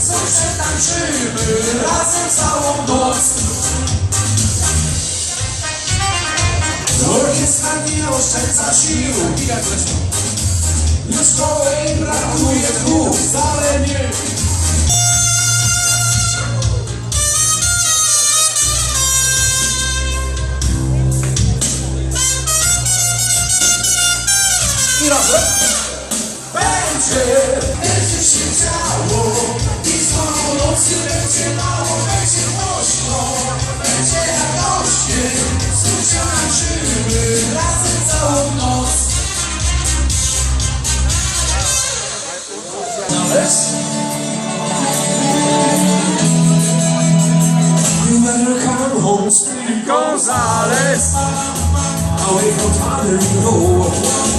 co przetańczymy razem całą noc. Orkiestra nie oszczędza sił Jak zresztą I razem Będzie. Będzie się działo I znowu nocy będzie mało Będzie głośno Będzie radośnie. Się tańczymy Razem całą noc. Nawet You better come home Gonzales Away from father you know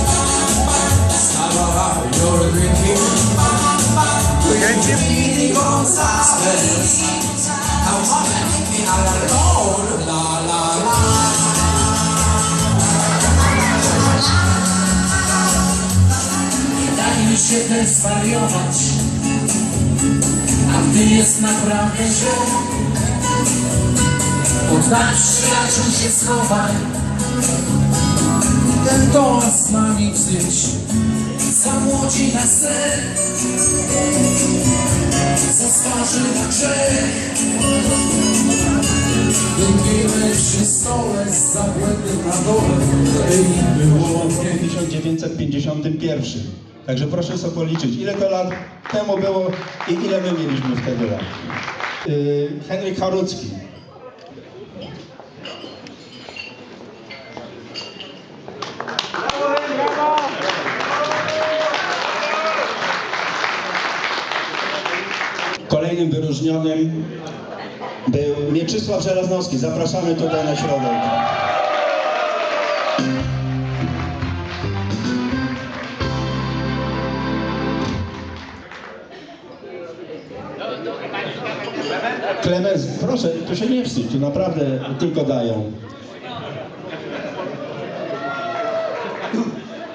Speedy Gonzales Come on and leave me alone La la la Daj się też zwariować. A gdy jest naprawdę źle Oddaj przyjaciół się schowaj. Ten toast ma mi wzyć Za młodzi na sen Za starzy na grzech Będziemy przy stole z zabłędnym na dole Ej, było mnie 1951. Także proszę sobie policzyć, ile to lat temu było i ile my mieliśmy wtedy lat. Yy, Henryk Harucki. Kolejnym wyróżnionym był Mieczysław Żelaznowski. Zapraszamy tutaj na środek. Klemens, proszę, tu się nie wstydź, tu naprawdę tylko dają.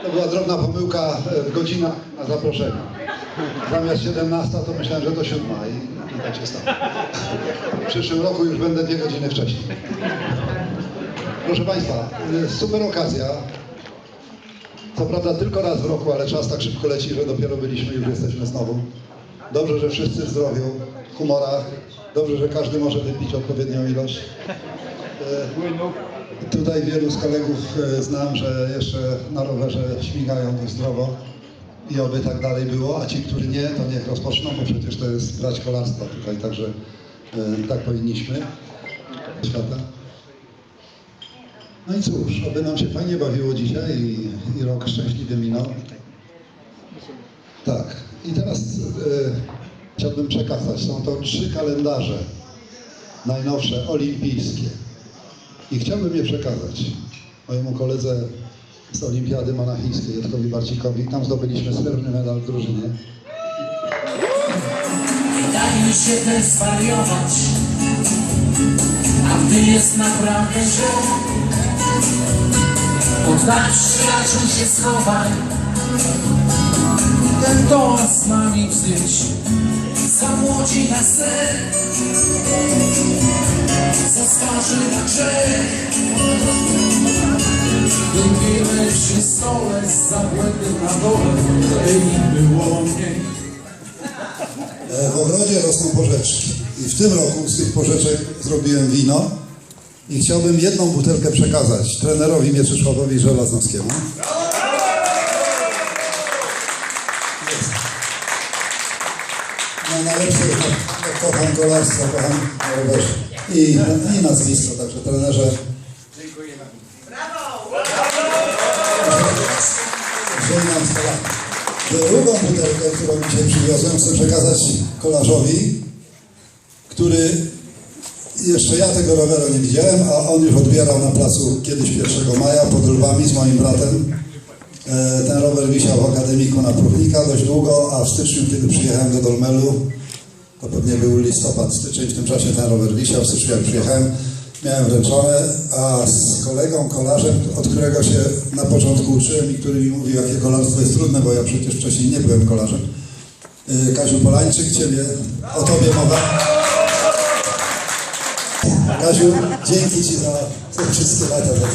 To była drobna pomyłka w godzinach na zaproszenie. Zamiast 17 to myślałem, że to 7 i, tak się stało. W przyszłym roku już będę dwie godziny wcześniej. Proszę Państwa, e, super okazja. Co prawda tylko raz w roku, ale czas tak szybko leci, że dopiero byliśmy i już jesteśmy znowu. Dobrze, że wszyscy w zdrowiu, humorach. Dobrze, że każdy może wypić odpowiednią ilość. E, Tutaj wielu z kolegów e, znam, że jeszcze na rowerze śmigają dość zdrowo i oby tak dalej było, a ci, którzy nie, to niech rozpoczną, bo przecież to jest brać kolarstwa tutaj, także e, tak powinniśmy. Świata. No i cóż, oby nam się fajnie bawiło dzisiaj i, i rok szczęśliwie minął. Tak, i teraz e, chciałbym przekazać, są to trzy kalendarze najnowsze, olimpijskie. I chciałbym je przekazać mojemu koledze z Olimpiady Monachijskiej, Jackowi Barcikowi. Tam zdobyliśmy srebrny medal w drużynie. Daj mi się też zwariować A gdy jest naprawdę źle Oddaj przyjaciół się schowaj Ten toast ma mi wzyć Za młodzi na sen Za starzy na grzech Będziemy przy stole z zabłędnym na dole Ej, było mniej W ogrodzie rosną porzeczki. I w tym roku z tych porzeczek zrobiłem wino. I chciałbym jedną butelkę przekazać trenerowi Mieczysławowi Żelaznowskiemu. No, najlepsze, ko- kocham kolarstwo, kocham rowerze. I, I nazwisko, także trenerze. Kolana. Drugą butelkę, którą dzisiaj przywiozłem, chcę przekazać kolarzowi, który jeszcze ja tego roweru nie widziałem, a on już odbierał na placu kiedyś 1 maja pod lwami z moim bratem. E, Ten rower wisiał w akademiku na Próchnika dość długo, a w styczniu, kiedy przyjechałem do Dolmelu, to pewnie był listopad, styczeń, w tym czasie ten rower wisiał, w styczniu jak przyjechałem, miałem wręczone, a z kolegą kolarzem, od którego się na początku uczyłem i który mi mówił, jakie kolarstwo jest trudne, bo ja przecież wcześniej nie byłem kolarzem. Yy, Kaziu Polańczyk, Ciebie, o Tobie mowa. Kaziu, dzięki Ci za te wszystkie lata, za.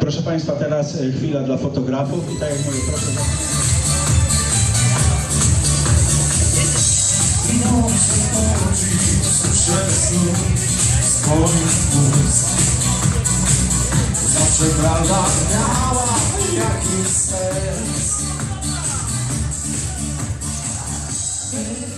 Proszę Państwa, teraz y, chwila dla fotografów i tak jak mówię, proszę. Minął przechodzi sukcesu swoich ust. Zawsze prawda miała jakiś sens.